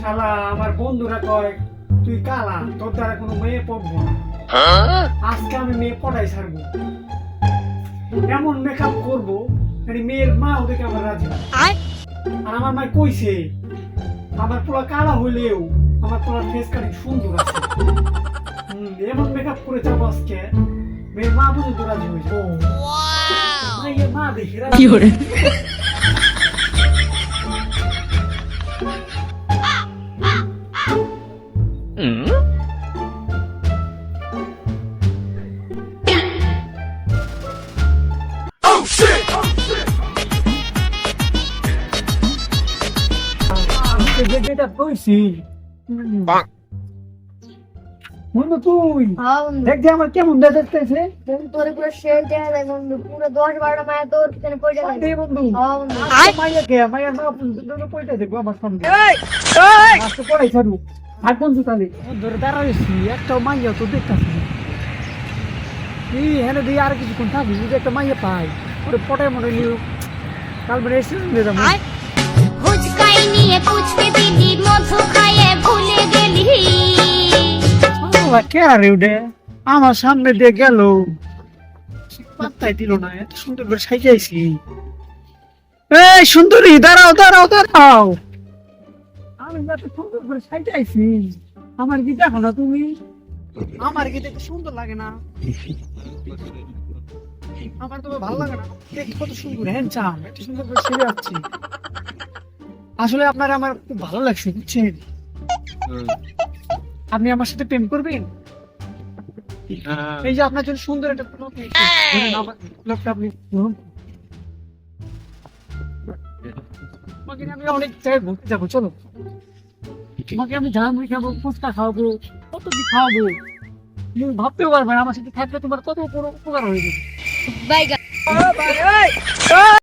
শালা আমার বন্ধুরা কয় তুই কালা তোর দ্বারা কোনো মেয়ে পড়ব না। আজকে আমি মেয়ে পড়াই ছাড়বো। এমন মেকআপ করব মানে মেয়ের মা ওদেরকে আমার রাজি না। আর আমার মা কইছে আমার পোলা কালা হইলেও আমার পোলার ফেস কাটিং সুন্দর আছে। হুম, এমন মেকআপ করে যাব আজকে মেয়ের মা পর্যন্ত রাজি হয়েছে। মাইয়ের মা দেখে রাজি যেটা কইছি বন্ধু তুই হ্যাঁ আমার কেমন বন্ধু তোর পুরো শেষ দেখা যায় বন্ধু পুরো দশ বারোটা মায়া তোর পিছনে যায় এই বন্ধু হ্যাঁ কে মাইয়া মা পয়সা দেখব আমার সামনে পড়াই ছাড়ু আর বন্ধু তাহলে ধরে দাঁড়াইছি একটা মাইয়া তো দেখতেছি। এই হেনে দিয়ে আর কিছুক্ষণ থাকি যদি একটা মাইয়া পাই ওরে পটাই মনে নিও কাল বেড়ে এসে দিয়ে যাব। হুচকাই নিয়ে কুচকে দিলি মধু খাইয়ে ভুলে গেলি। কে আরে ওটা? আমার সামনে দিয়ে গেল। পাত্তাই দিল না এত সুন্দর করে সাইজাইছি এই সুন্দরী দাঁড়াও দাঁড়াও দাঁড়াও। আমি এত সুন্দর করে সাইজাইছি আমার কি দেখো না তুমি? আমার কি দেখতে সুন্দর লাগে না। আমার তো ভালো লাগে না। দেখতে কত সুন্দর হ্যান্ডসাম এত সুন্দর করে সেরে যাচ্ছি আসলে আপনার আমার খুব ভালো লাগছে বুঝছেন? আপনি আমার সাথে প্রেম করবেন? এই যে আপনার জন্য সুন্দর একটা লোক লোকটা আপনি গ্রহণ তোমাকে আমি অনেক জায়গায় ঘুরতে যাব চলো। তোমাকে আমি ঝালমুড়ি খাব ফুচকা খাওয়াবো কত কি খাওয়াবো তুমি ভাবতেও পারবে না আমার সাথে থাকলে তোমার কত বড় উপকার হয়ে যাবে।